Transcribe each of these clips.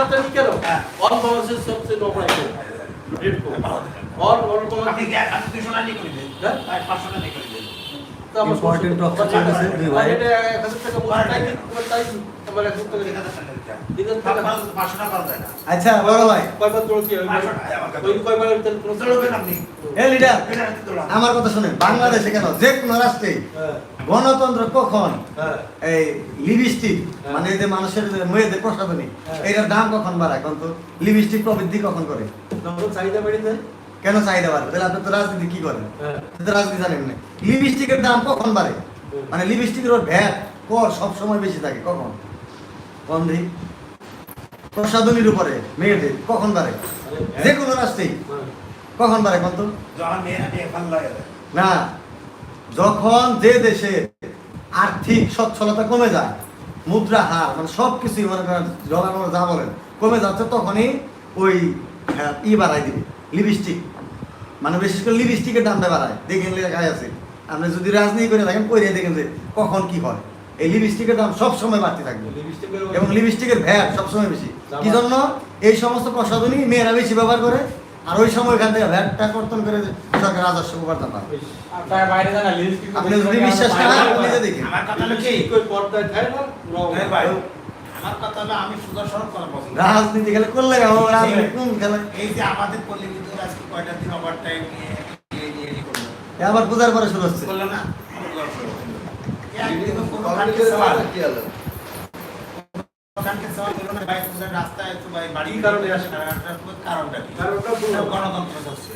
জানেন কেন? হ্যাঁ। অল বাংলাদেশের সবচেয়ে নবম item red code all all আপনি আপনি দুশো টাকা করে দেন হ্যাঁ? আর পাঁচশো টাকা করে দেন Important doctor চলেছে, দুই ভাই। এটা এক হাজার টাকা বলছে তাই তোমার তাই কি আমার এক হাজার টাকা। আচ্ছা বড় ভাই। আমার কথা শুনেন বাংলাদেশে কেন? যে কোনো রাষ্ট্রে হ্যাঁ। গণতন্ত্র কখন হ্যাঁ। এই লিপস্টিক হ্যাঁ। মানে যে মানুষের মেয়েদের। এটার দাম কখন বাড়ায়? কোন তো লিপস্টিক প্রবৃদ্ধি কখন করে? চাহিদা বেড়ে যায়। কেন চাহিদা বাড়ে? তাহলে আপনি তো রাজনীতি কি করেন? তো রাজনীতি জানেন না। লিপস্টিকের দাম কখন বাড়ে? মানে লিপস্টিকের ভ্যাট কর সব সময় বেশি থাকে কখন? দিই উপরে মেয়েদের কখন বাড়ে যে কোনো রাষ্ট্রেই। হ্যাঁ। কখন বাড়ে কত। না যখন যে দেশে আর্থিক সচ্ছলতা কমে যায় মুদ্রা হার মানে সব কিছুই মনে করেন মনে যা বলেন কমে যাচ্ছে তখনই ওই হ্যাঁ, ই বাড়াই দিবে লিপস্টিক মানে বিশেষ করে লিপস্টিকের দামটা বাড়ায়। দেখেন লেখায় আছে। আপনি যদি রাজনীতি করে থাকেন কইরে দেখেন যে কখন কি হয়। এই লিপস্টিকের দাম সব সময় বাড়তে থাকবে। লিপস্টিকের এবং লিপস্টিকের ভ্যাট সবসময় বেশি। কি জন্য? এই সমস্ত প্রসাধনী মেয়েরা বেশি ব্যবহার করে আর ওই সময় এখান থেকে ভ্যাটটা কর্তন করে সরকার রাজস্ব উপার্জন পায় আপনি যদি বিশ্বাস না করেন, আপনি নিজে দেখেন। না করি। রাজনীতি খেলে করলে কোন খেলে? এই যে আমাদের আজকে কয়টা দিন ওভার টাইম নিয়ে এই- এই- এই করল। এ আবার পূজার পরে শুরু হচ্ছে। করল না? একদিনও কোনো কানকে সওয়াল। কানকে সওয়াল করল না, ভাই, পূজার রাস্তায় তো ভাই বাড়ি কি কারণে আসে? কারণটা কি? কারণটা বলুন। সব গণতন্ত্র চলছে।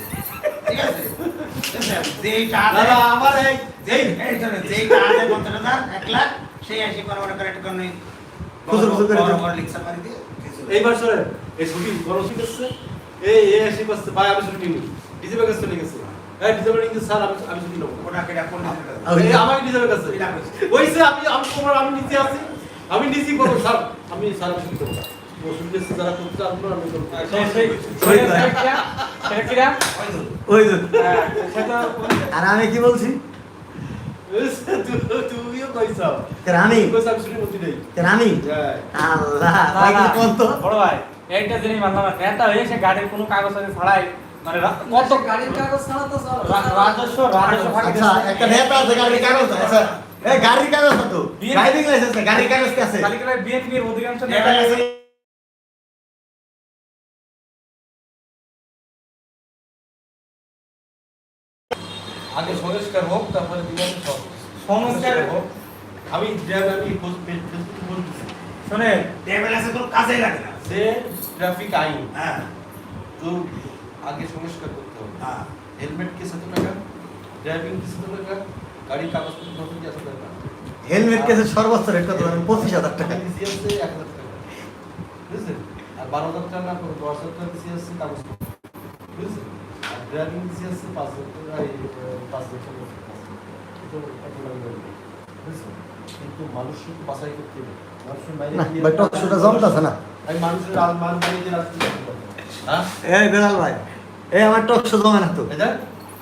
ঠিক আছে? বুঝলেন? যেইটা না, আদায়- না, আমার এই যেই এই ধরেন, যেইটা আদায় পঞ্চাশ হাজার, এক লাখ, সেই আসি করে মনে করে একটা করে খুচরো খুচরো করে বড় বড় রিক্সা মারি দিয়ে এইবার শোনেন এই ছুটি বড় ছুটি এই এই এসে করছে ভাই আমি ছুটি নিই কাছে চলে গেছে এই স্যার আমি আমি ছুটি নেব। ওটা কেটে পল্লী আর আমার কাছে। আমি তোমার নিচে আছি। নিচে করব স্যার। স্যার ছুটি হ্যাঁ, আর কি বলছি? আমি হ্যাঁ। আল্লাহ বড় ভাই এইটা জিনিস মানলাম না নেতা হয়ে সে গাড়ির কোনো কাগজ আছে ছাড়াই মানে কত গাড়ির কাগজ ছাড়া তো চলে না। রা- রাজস্ব রাজস্ব আচ্ছা একটা নেতা আছে গাড়ির কাগজ আচ্ছা এই গাড়ির কাগজ তো ড্রাইভিং লাইসেন্স গাড়ির কাগজ কি আছে? তালিকায় বিএনপির অধিকাংশ নেতা গেছে। আগে সংস্কার হোক তারপরে দিবেন সংস্কার হোক। আমি ড্রাইভ আমি ফেসবুকে বলতেছি। শুনেন। টেবিল আছে কোনো কাজেই লাগে না। যে ট্রাফিক আইন। হ্যাঁ, তো আগে সংস্কার করতে হবে। হ্যাঁ। হেলমেট কিসে তো টাকা ড্রাইভিং কিসে তো টাকা গাড়ির কাগজপত্র নতুন কি আছে টাকা হেলমেট কেসের সর্বোচ্চ রেট কত জানেন? পঁচিশ হাজার টাকা। ডিসি আছে এক হাজার টাকা। বুঝলেন আর বারো হাজার টাকা না করে দশ হাজার টাকা ডিসি আছে কাগজপত্র। বুঝলেন আর ড্রাইভিং ডিসি আছে পাঁচ হাজার টাকা পাঁচ হাজার টাকা কিন্তু মানুষ কিন্তু বাছাই করতে হবে। মানুষের বাইরে না গিয়ে- ভাই জমতাছে না। আমি মানুষের আল- মান বাড়িয়ে দিয়ে রাখতে হ্যাঁ এই বেলাল ভাই এই আমার টক শো জমে না তো।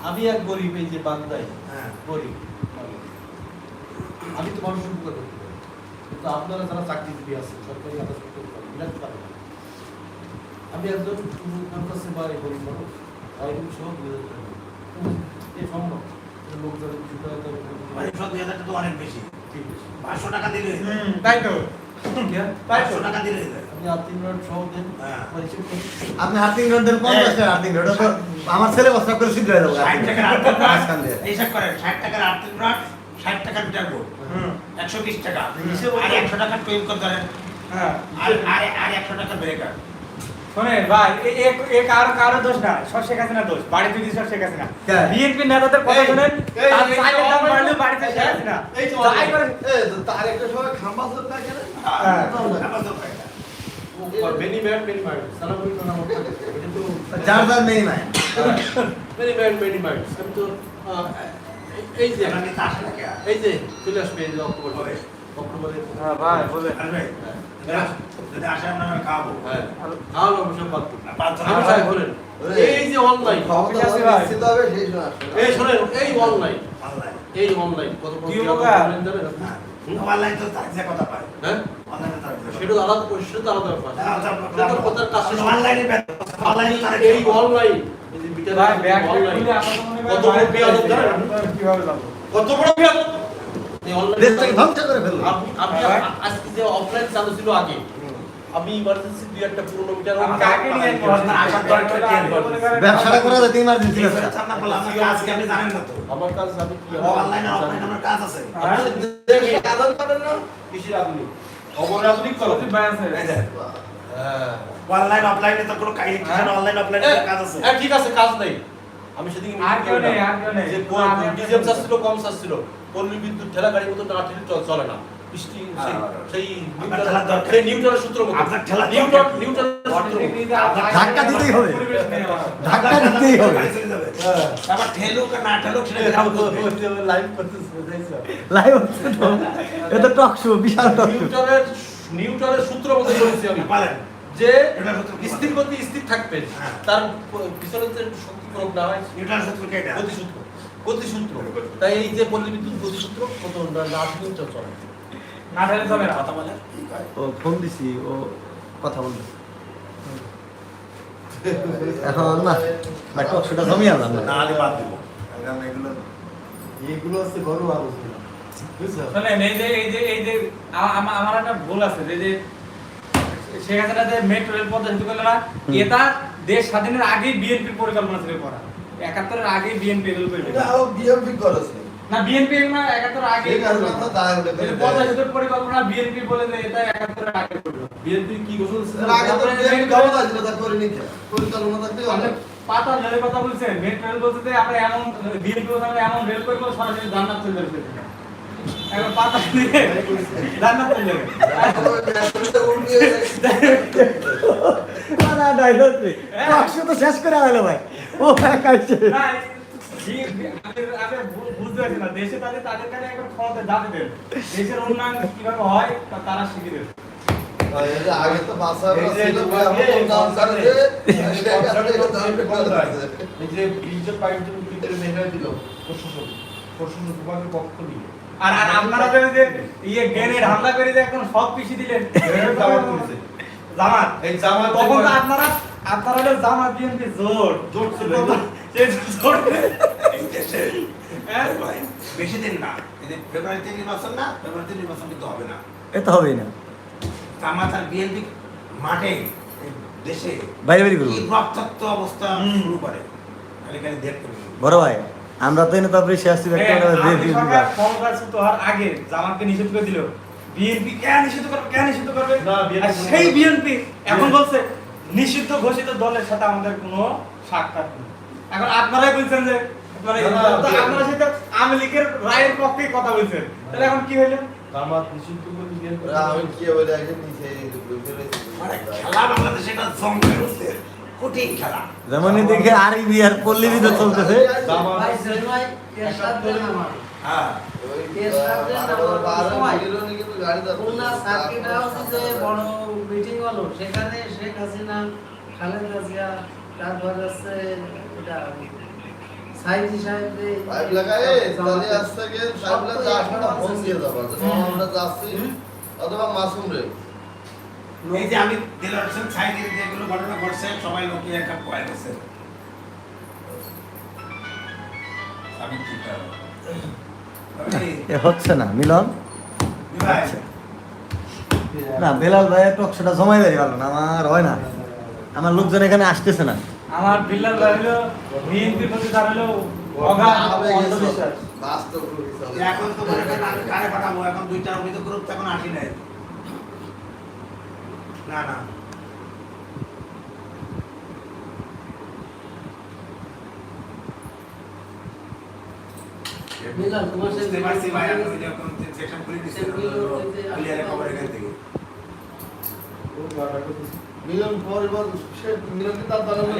আমি এক গরিব এই যে বান্দাই হ্যাঁ। গরিব। আমি তো মানুষের উপকার করতে পারি। কিন্তু আপনারা যারা চাকরিজীবী আছে সরকারি আদালত করতে পারেন মিলাতে পারেন আমি একজন কাছে বা গরিব মানুষ। সম্ভব টাকা। তারা মানে সব দুই হাজার টাকা তো অনেক বেশি। ঠিক আছে। পাঁচশো টাকা দিলে তাই তো। পাঁচশো টাকা দিলে। আপনি হ্যাঁ। হার্টিং রোড দেন পঞ্চাশ টাকা হার্টিং রোড। আমার ছেলে বস্তা করে শীঘ্র হয়ে যাব। টাকার। হিসাব করেন ষাট টাকার আর্থিক রড ষাট টাকার মিটার বোর্ড। একশো বিশ টাকা। আর। একশো টাকার টুয়েল করে ধরেন। হ্যাঁ। আর আর একশো টাকার ব্রেকার। শোনেন ভাই এ- কারও কারও দোষ না সব শেখ হাসিনা দোষ বাড়িতে যদি সব শেখ হাসিনা হ্যাঁ। নেতাদের কথা শুনেন চাইলের দাম বাড়লেও বাড়িতে শেখ হাসিনা তার একটা সময় খাম্বা চোর হ্যাঁ। মেনি ম্যান মেনি মাইন্ড সালামুরি নাম থাকে এটা তো যার যার মেনি ম্যান মেনি মাইন্ড আমি তো আহ, এই- যে এই যে চলে আসবে এই যে অক্টোবর কবে? অক্টোবরে হ্যাঁ ভাই বলেন যদি আসে আমরা খাওয়াবো হ্যাঁ খাওয়ানো অবশ্য জন আমি বলেন এই যে অনলাইন। এই শোনেন এই অনলাইন অনলাইন এই অনলাইন কত অনলাইন জানেন অনলাইন তো তার কথা পায়। হ্যাঁ? অনলাইনে তার সেটা আলাদা সেটা আলাদা ব্যাপার। হ্যাঁ, আলাদা ব্যাপার। অনলাইনে অনলাইনে এই অনলাইন এই যে মিটার ভাই ব্যাগ অনলাইন খুলে আমার তো হয় কত বড় বিয়াদব জানেন? কীভাবে যাব কত বড় বিয়াদব? এই অনলাইন দেশটাকে ধ্বংস করে ফেলল? আপনি আপনি আজকে যে অফলাইন চালু ছিল আগে আমি ইমার্জেন্সি দুই একটা পুরোনো মিটার আমাকে আগে নিয়ে না, আসার দরকার কি আর? ব্যবসাটা করা যাতে ইমার্জেন্সি ব্যবসা। সামনে বললাম আপনাকে আজকে আপনি জানেন না তো। আমার কাছে আমি কি অনলাইনে অফলাইনে আমার কাজ আছে। আপনি দেশে করেন না? কৃষির আধুনিক। অমর আধুনিক করো। সত্যি ভাই আছে এই যে, হ্যাঁ। অনলাইন অফলাইনে তো কোনো কাজ অনলাইন অফলাইনে কাজ আছে? ঠিক আছে কাজ নেই। আমি সেদিকে আর কেউ নেই, আর কেউ নেই। যে আমি ডিজেল চার্জ কম চার্জ পল্লী বিদ্যুৎ ঠেলা গাড়ির মতো না ঠেলে চলে না। ধাক্কা দিতেই হবে। ধাক্কা দিতেই হবে। লাইভ এটা টক শো বিশাল টক শো নিউটনের সূত্র মতো বলেছি আমি। যে স্থির গতি স্থির থাকবে। হ্যাঁ। তার পিছনে যে শক্তি প্রয়োগ না হয়। সূত্র তাই এই যে পল্লী বিদ্যুৎ গতিসূত্র কত না চলে। না ঠেলে চলে না। কথা বলে। ও ফোন দিছি ও কথা বলবে। এখন না আনলাম না। বাদ দিব। কারণ এগুলো এইগুলো হচ্ছে বড় আলোচনা। বুঝছ? শোনেন, এই যে এই যে এই যে আমার একটা ভুল আছে। যে যে শেখ হাসিনা যে মেট্রো রেল পথ শুরু করল না এটা দেশ স্বাধীনের আগেই বিএনপির পরিকল্পনা ছিল করা। একাত্তরের আগেই বিএনপি রেল করবে করেছে। না বিএনপি না একাত্তরের আগে হলে পরিকল্পনা বিএনপি বলে যে এটা একাত্তরের আগে করবে। বিএনপি কি ঘোষণা আপনি পাতা কথা বলছেন। মেট্রো রেল বলতে যে আমরা এমন বিএনপি বলতে এমন রেল করব সরাসরি জান্নাত চলে যাবে এখন পাতা দিয়ে জান্নাত চলে যাবে। না ডাইলগ টক শো তো শেষ করে আনলো ভাই। ও বু- বুঝতে পারছি না দেশে তাদের তাদের কাছে এখন ক্ষমতা যাতে দেন। দেশের উন্নয়ন কীভাবে হয় তারা শিখে দেবে। আগে তো বাসা এই যে ছিল তোমাকে এমন করে এই যে ব্রিজের পাইপের ভিতরে মেহরা দিল প্রশাসন। প্রশাসন বিভাগের পক্ষ নিয়ে। আর আর আপনারা যে ইয়ে গ্রেনেড হামলা করে যে এখন সব পিছিয়ে দিলেন জামাত করেছে। জামাত? এই জামাত তখন তো আপনারা আপনারা জামাত বিএনপি ছিল, সেই জোট এই দেশে? বেশি দিন না। ফেব্রুয়ারিতে নির্বাচন না ফেব্রুয়ারিতে নির্বাচন কিন্তু হবে না। এ তো হবেই না। জামাত আর বিএনপি মাঠে দেশে বাইরে বাইরে করব রক্তাক্ত অবস্থা শুরু করে। খালি খালি দেখতে হবে। বড় ভাই আমরা তো এনে তারপরে শেষ হ্যাঁ, আপনি সরকার ক্ষমতাচ্যুত আগে জামাতকে নিষেধ করে দিল। বিএনপি কেন নিষিদ্ধ করবে কেন নিষিদ্ধ করবে? আর সেই বিএনপি এখন বলছে নিষিদ্ধ ঘোষিত দলের সাথে আমাদের কোনো সাক্ষাৎ নেই। এখন আপনারাই বলছেন যে মানে আপনারা সেটা আওয়ামী লীগের রায়ের পক্ষে কথা বলছেন। তাহলে এখন কি হইল? দেখে আর বিহার পল্লী বিদ্যুৎ চলতেছে। হ্যাঁ। সেখানে শেখ হাসিনা খালেদা জিয়া তারপর হচ্ছে এটা সাহেব পাইপ লাগায় তাহলে আজ থেকে পাইপ লাগাতে আসলে ফোন দিয়ে যাব। আমরা যাচ্ছি অথবা মাসুম রে। এই যে আমি দিলার হোসেন যেগুলো ঘটনা ঘটছে সবাই লোকে একটা পয়েন্ট আছে আমি কি করব? হচ্ছে না মিলন? না বেলাল ভাই টক শোটা জমাই গেল না আমার হয় না। আমার লোকজন এখানে আসতেছে না। আমার বিল্লাল ভাই হলো বিএনপির প্রতি তার হলো অগাধ অন্ধবিশ্বাস। বাস্তব এখন তো মনে করেন আমি কারে পাঠাবো? এখন দুইটা গ্রুপ তো এখন আসি নাই। না না। মিলাল তোমার সাথে বুঝতে ভাই আমি ওই সেকশন খুলে দিচ্ছি। ক্লিয়ারে খবর এখান থেকে। মিলন পরিবার সে মিলন তার দলের লোক।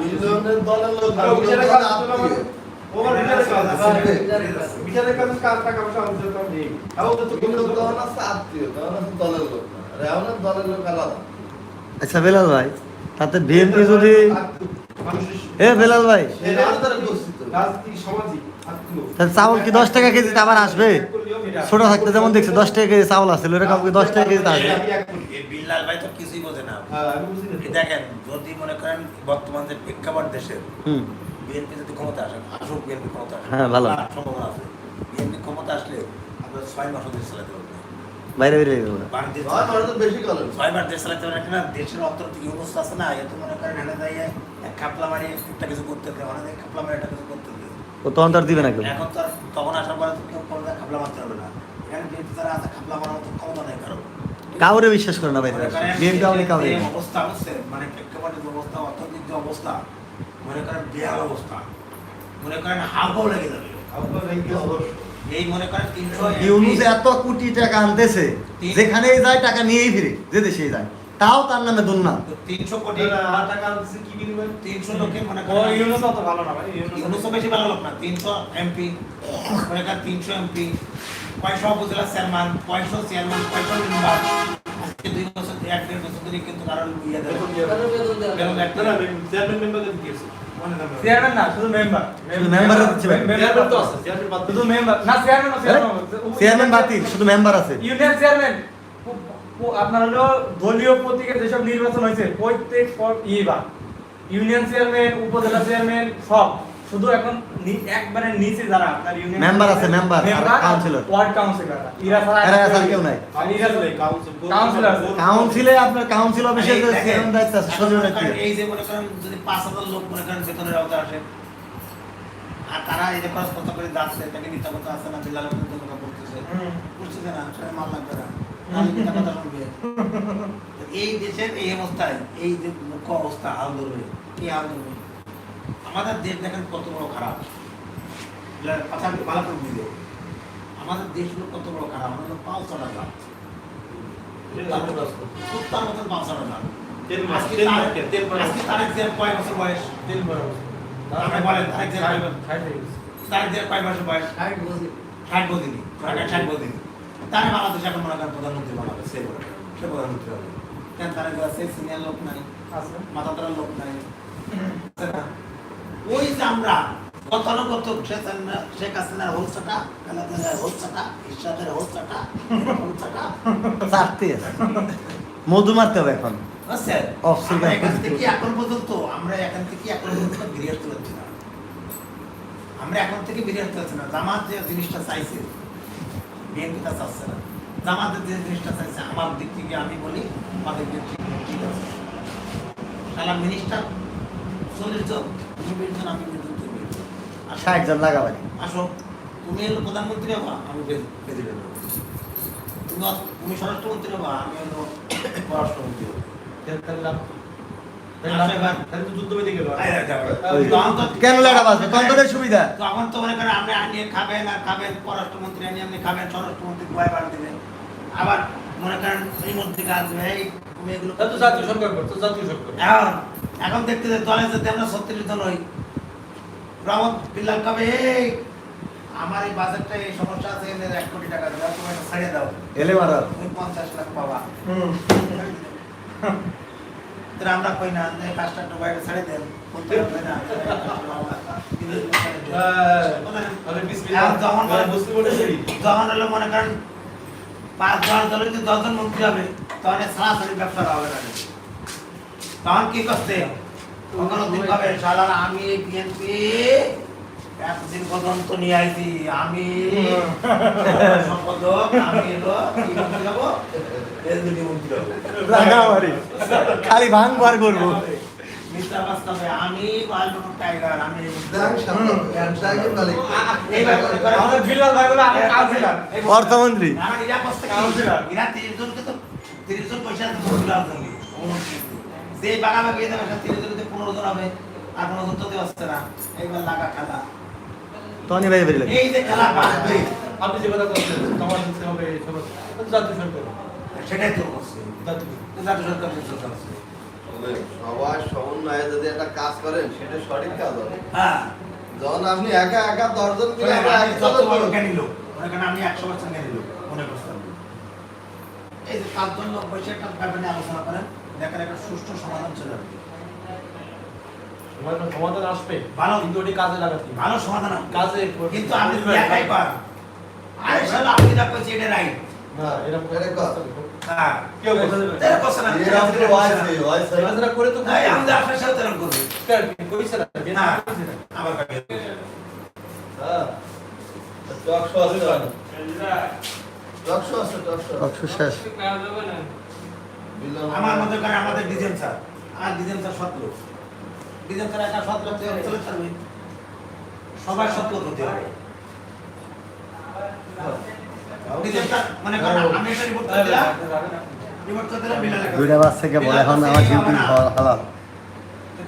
মিলনের দলের লোক বিচারের টাকা পয়সা নেই। মিলন তখন আছে আত্মীয় তখন আছে দলের লোক না। দলের লোক আলাদা। আচ্ছা বেলাল ভাই তাতে বিএনপি যদি এ বেলাল ভাই। সেটা তারা উপস্থিত রাজনীতি সামাজিক। তাহলে চাউল কি দশ টাকা কেজিতে আবার আসবে? ছোট থাকতে যেমন দেখছি দশ টাকা কেজি চাউল আসছিল এরকম কি দশ টাকা কেজিতে আসবে। বিল্লাল ভাই তো কিছুই বোঝে না। দেখেন যদি মনে করেন বর্তমান যে প্রেক্ষাপট দেশের হুম। বিএনপি যদি ক্ষমতা আসে আসুক বিএনপি ক্ষমতা আসে হ্যাঁ, ভালো। সম্ভাবনা আছে। বিএনপি ক্ষমতা আসলে আপনার ছয় মাস দেশ চালাতে পারব বাইরে হয় তো বেশি দেশের অর্থনৈতিক অবস্থা আছে না এত মনে করেন খাপলা মারি একটা কিছু করতে হবে অনেক খাপলা মারি একটা কিছু করতে হবে ও তখন তো আর দিবে না কেউ। এখন তো তখন আসার পরে তো কেউ কোনো খাপলা মারতে হবে না। এখানে বিএনপি যারা আছে খাপলা মারার মতো ক্ষমতা নেই কারও। কাউরে বিশ্বাস করে না বাইরে করেন বিএনপি আওয়ামী কাউরে। অবস্থা হচ্ছে মানে প্রেক্ষাপটের অবস্থা অর্থনৈতিক যে অবস্থা মনে করেন বেহাল অবস্থা। মনে করেন হাবও লেগে যাবে। আপনার ব্যাংকে অবশ্য। এই মনে করেন ইউনুস এত কোটি টাকা আনতেছে যেখানেই যায় টাকা নিয়েই ফিরে যে দেশেই যায়। তাও তার নামে দুর্নাম তিনশো কোটি টাকা দিচ্ছে কি বিনিময়ে? তিনশো লোকের মনে করেন ইউনুস অত ভালো না ভাই ইউনুস বেশি ভালো লোক না তিনশো এমপি মনে করেন তিনশো এমপি কয়শো উপজেলা চেয়ারম্যান কয়শো চেয়ারম্যান কয়শো মেম্বার। আজকে দুই বছর এক দেড় বছর ধরে কিন্তু কারণ ইয়ে দেবে দিয়ে না, চেয়ারম্যান মেম্বারদের দিয়েছে। চেয়ারম্যান না শুধু মেম্বার শুধু। তো আছে, চেয়ারম্যান বাদ শুধু মেম্বার না চেয়ারম্যান না চেয়ারম্যান বাতিল শুধু মেম্বার আছে। ইউনিয়ন চেয়ারম্যান আপনার হলো দলীয় প্রতীকে যেসব নির্বাচন হয়েছে প্রত্যেক পর- ইবা ইউনিয়ন চেয়ারম্যান উপজেলা চেয়ারম্যান সব। শুধু এখন একবারে নিচে যারা আপনার ইউনিয়ন Member আছে, member, আর councillor। ওয়ার্ড কাউন্সিলর ইরা ছাড়া এরা ছাড়া কেউ নাই। আর ইরা কাউন্সিল, কাউন্সিল, কাউন্সিল আছে। কাউন্সিলে আপনার কাউন্সিল অফিসে এই যে চেয়ারম্যান দায়িত্ব আছে করেন এই যে মনে করেন যদি পাঁচ হাজার লোক মনে করেন বেতনের আওতায় আসে আর তারা এই যে খরচ কত করে যাচ্ছে তাকে মিথ্যা কথা আছে না বিল্লালের মধ্যে কথা বলতেছে। বুঝতেছে না সবাই মাল লাগবে না কথা এই দেশের এই অবস্থায় এই যে মুখ্য অবস্থা কি হাল ধরবে আমাদের দেশ দেখেন কত বড় খারাপ। কথা আমি ভালো করে বুঝে আমাদের দেশগুলো কত বড় খারাপ আমাদের পাও চলা মতন পাও আজকে তেল তার- কয় বছর বয়স? আপনি বলেন, হয়ে কয় বছর বয়স? ষাট বদিনী ষাট বদিনী তারা বাংলাদেশ এখন মনে করেন প্রধানমন্ত্রী বানাবে সে বলে। সে প্রধানমন্ত্রী হবে। কেন তারা সে সিনিয়র লোক নাই? মাথা লোক নাই? না? ওই যে আমরা গতানুগত শেখ হাসিনা- শেখ হাসিনার হোলসাটা খালেদার হোলসাটা ইরশাদের হোলসাটা হোলসাটা আছে মধু মারতে হবে এখন। আমরা এখান থেকে এখন পর্যন্ত আমরা এখান থেকে এখন পর্যন্ত বেরিয়ে আসতে না। আমরা এখন থেকে বেরিয়ে আসতে না। জামাত যে জিনিসটা চাইছে বিএনপি তা চাচ্ছে না। জামাতের যে জিনিসটা চাইছে আমার দিক থেকে আমি বলি আমাদের দিক থেকে ঠিক আছে। সালা মিনিস্টার চল্লিশ জন তুমি বিশ জন আমি বিশ জন তুমি বিশ জন। আসো, ষাট জন লাগাবানি আসো। তুমি হলো প্রধানমন্ত্রী হবা আমি প্রেসিডেন্ট হব। তুমি তুমি স্বরাষ্ট্রমন্ত্রী হবা আমি হলো পররাষ্ট্রমন্ত্রী হব। কেন লেটা সুবিধা। তখন তো মনে করেন আপনি আনিয়ে খাবেন আর খাবেন পররাষ্ট্রমন্ত্রী আনিয়ে আপনি খাবেন স্বরাষ্ট্রমন্ত্রী দেবেন আবার মনে করেন এই মন্ত্রী কাজ এই তুমি এগুলো জাতীয় সরকার করতো, জাতীয় সরকার। এখন দেখতে যে দলে যদি আমরা ছত্রিশ জন হই রহমত বিল্লাল কবে? এই আমার এই বাজেটটা এই সমস্যা আছে এদের এক কোটি টাকা দেওয়া তুমি এটা ছাড়িয়ে দাও। এলে মারা। তুমি পঞ্চাশ লাখ পাবা তাহলে আমরা কই না যে কাজটা একটু বাইরে ছাড়িয়ে দেন। বলতে হবে না যখন হলো মনে করেন পাঁচ দশ দলে যদি দশজন মন্ত্রী হবে তখন এই সরাসরি ব্যবসা হবে না। তখন কি দিন কবে সালার আমি বিএনপি এতদিন পর্যন্ত নিয়ে আইছি। আমি সম্পাদক আমি এলো কি মন্ত্রী হব এলজিডি মন্ত্রী হব। লাগাবানি খালি ভাঙবার করব। মিস্টার বাস্তবে আমি টাইগার আমি অর্থমন্ত্রী। তিরিশ জনকে তো তিরিশ জন পয়সা যে বাগাবাগি দেবে সে তিরিশ জনকে পনেরো জন হবে আর পনেরো জন তো দেওয়া হচ্ছে না এইবার লাগা খেলা তখনই বাইরে বেরিয়ে এই যে খেলা আপনি যে কথা বলছেন, তোমার দিতে হবে এই সমস্ত। তা তো জাতীয় সরকার। সেটাই তো করছে জাতীয়। জাতীয় সরকার সরকার সবাই সমন্বয়ে যদি একটা কাজ করেন সেটা সঠিক কাজ হবে হ্যাঁ যখন আপনি একা একা দশজন মিলে আমি। জ্ঞানী লোক, মনে করেন একশো পার্সেন্ট জ্ঞানী লোক, মনে। এই যে পাঁচজন লোক বসে একটা ব্যাপার আলোচনা করেন দেখেন একটা সুষ্ঠু সমাধান চলে আসবে তোমার সমাধান আসবে। ভালো। কিন্তু ওটি কাজে লাগাতে ভালো সমাধান কাজে কিন্তু আপনি একাই পার আরে শালা আপনি যা করছি এটা রাইট না এরকম এটা হ্যাঁ। কেউ কথা দেবে না। কথা না এরকম তো হয়েছে, হয়েছে। চলাফেরা করে তো এই আমাদের আপনার সাথে এরকম করবে। কইছে না? না? আবার কাকে হ্যাঁ। টকশো আছে তো? টকশো আছে, টকশো। টকশো শেষ। বিল্লাল আমার মধ্যে করে আমাদের ডিজাইন স্যার। আর ডিজাইন স্যার সৎ লোক ডিজাইন স্যার একটা লোক চলে থাকবে সবার লোক হতে হবে। মনে বিলালে দুইটা বাস থেকে বলে এখন আমার ডিউটি হালাল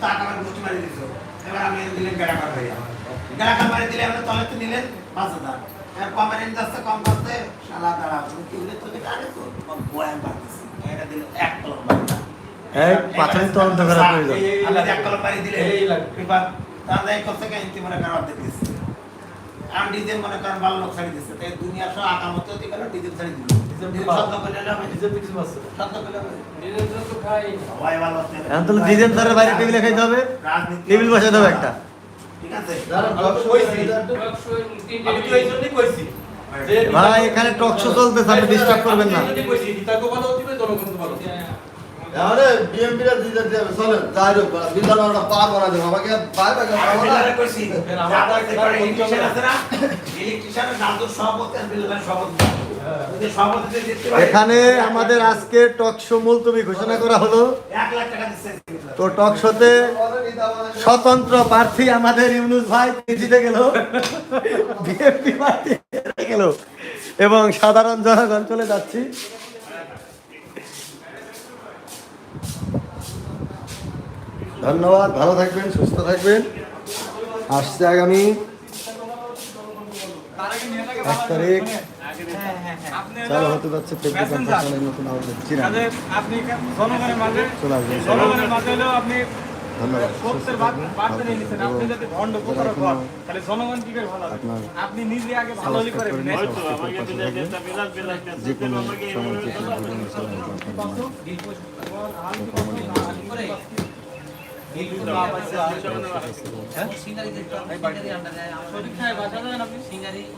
টাকা আমার গোষ্ঠী মারি দিছো এবার আমি দিলেন গেড়াকার ভাই গেড়াকার মারি দিলে আমরা তলে তো নিলেন পাঁচ হাজার। কম রেঞ্জ কম করতে শালা দাঁড়া তুমি কি বলে তোকে? আরে তো বয়ান এক করা আল্লাহ এক কলম দিলে এই লাগবে। মনে আর ডিজেল মনে করেন ভালো লোক ছাড়ি দিচ্ছে। তাই দুনিয়া সব মতো ডিজেল ছাড়ি দিল। ডিজেল বাইরে টেবিলে খাইতে হবে। টেবিল বসাতে হবে একটা। টকশো ভাই এখানে টক শো চলতেছে আপনি ডিস্টার্ব করবেন না আমি এই জন্যই কইছি বিতর্ক ভালো দিবে জনগণ ভালো দিবে। আরে BMP রা দিতে দিতে চলেন, যাই হোক, বিল্লাল ওটা পা করা দেবো, আমাকে দেবো না। বিল্লালে কইছি, ফের যে আমার ইলেকট্রিশিয়ান আছে না, ইলেকট্রিশিয়ানের নামদুর সভাপতি আর বিল্লালের সভাপতি। পারে, এখানে আমাদের আজকে টক শো মুলতবি ঘোষণা করা হলো। তো টক শোতে তো স্বতন্ত্র প্রার্থী আমাদের ইউনুস ভাই জিতে গেল। বিএনপি প্রার্থী জিতে গেল। এবং সাধারণ জনগণ চলে যাচ্ছি। ধন্যবাদ ভালো থাকবেন সুস্থ থাকবেন। আসছে আগামী এক তারিখ। চালু হতে যাচ্ছে ফেব্রুয়ারি নতুন চলে আসবেন। জনগণের মাঝে হলেও আপনি ধন্যবাদ। যে কোনো সময় যে কোনো সিঙ্গারি